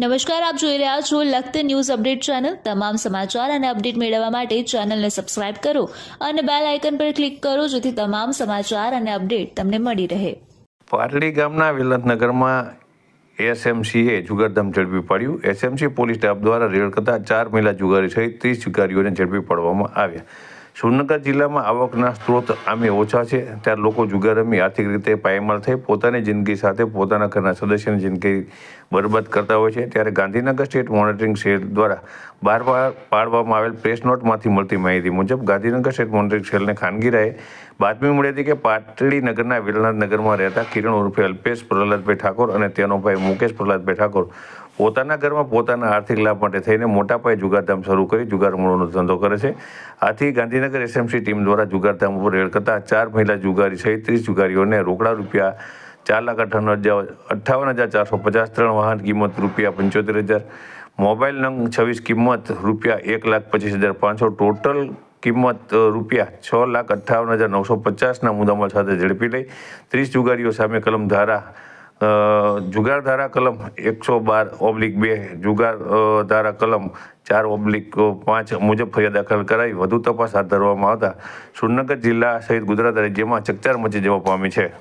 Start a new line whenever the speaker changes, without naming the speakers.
નમસ્કાર, આપ જોઈ રહ્યા છો લખત ન્યૂઝ અપડેટ ચેનલ. તમામ સમાચાર અને અપડેટ મેળવવા માટે ચેનલને સબસ્ક્રાઇબ કરો અને બેલ આઇકન પર ક્લિક કરો જેથી તમામ સમાચાર અને અપડેટ તમને મળી રહે.
પારડી ગામના વિલંતનગરમાં એસએમસીએ જુગારધામ ઝડપી પાડ્યું. એસએમસી પોલીસ સ્ટાફ દ્વારા રેડ કરતા ચાર મહિલા જુગારી સહિત ત્રીસ જુગારીઓને ઝડપી પાડવામાં આવ્યા. સુરનગર જિલ્લામાં આવકના સ્ત્રોત આમે ઓછા છે. ત્યારે લોકો જુગાર રમી આર્થિક રીતે પાયમાલ થઈ પોતાની જિંદગી સાથે પોતાના ઘરના સદસ્યની જિંદગી બરબાદ કરતા હોય છે. ત્યારે ગાંધીનગર સ્ટેટ મોનિટરિંગ સેલ દ્વારા બહાર પાડવામાં આવેલ પ્રેસ નોટમાંથી મળતી માહિતી મુજબ ગાંધીનગર સ્ટેટ મોનિટરિંગ સેલને ખાનગીરાએ બાતમી મળી હતી કે પાટડીનગરના નગરના નગરમાં રહેતા કિરણ ઉર્ફે અલ્પેશ પ્રહલાદભાઈ ઠાકોર અને તેનો ભાઈ મુકેશ પ્રહલાદભાઈ ઠાકોર પોતાના ઘરમાં પોતાના આર્થિક લાભ માટે થઈને મોટા પાયે જુગારધામ શરૂ કરી જુગારમૂળોનો ધંધો કરે છે. આથી ગાંધીનગર એસએમસી ટીમ દ્વારા જુગારધામ ઉપર રેડ કરતા ચાર મહિલા જુગારી સહિત ત્રીસ જુગારીઓને રોકડા રૂપિયા ચાર લાખ અઠ્ઠાવન હજાર અઠ્ઠાવન હજાર ચારસો પચાસ ત્રણ વાહન કિંમત રૂપિયા પંચોતેર હજાર, મોબાઈલ નંગ છવ્વીસ કિંમત રૂપિયા એક લાખ પચીસ હજાર પાંચસો, ટોટલ કિંમત રૂપિયા છ લાખ અઠ્ઠાવન હજાર નવસો પચાસના મુદ્દામાલ સાથે ઝડપી લઈ ત્રીસ જુગારીઓ સામે કલમ ધારા જુગાર ધારા કલમ એકસો બાર ઓબ્લિક બે, જુગાર ધારા કલમ ચાર ઓબ્લિક પાંચ મુજબ ફરિયાદ દાખલ કરાવી વધુ તપાસ હાથ ધરવામાં આવતા. સુરનગર જિલ્લા સહિત ગુજરાત રાજ્યમાં ચકચાર મચી જવા પામી છે.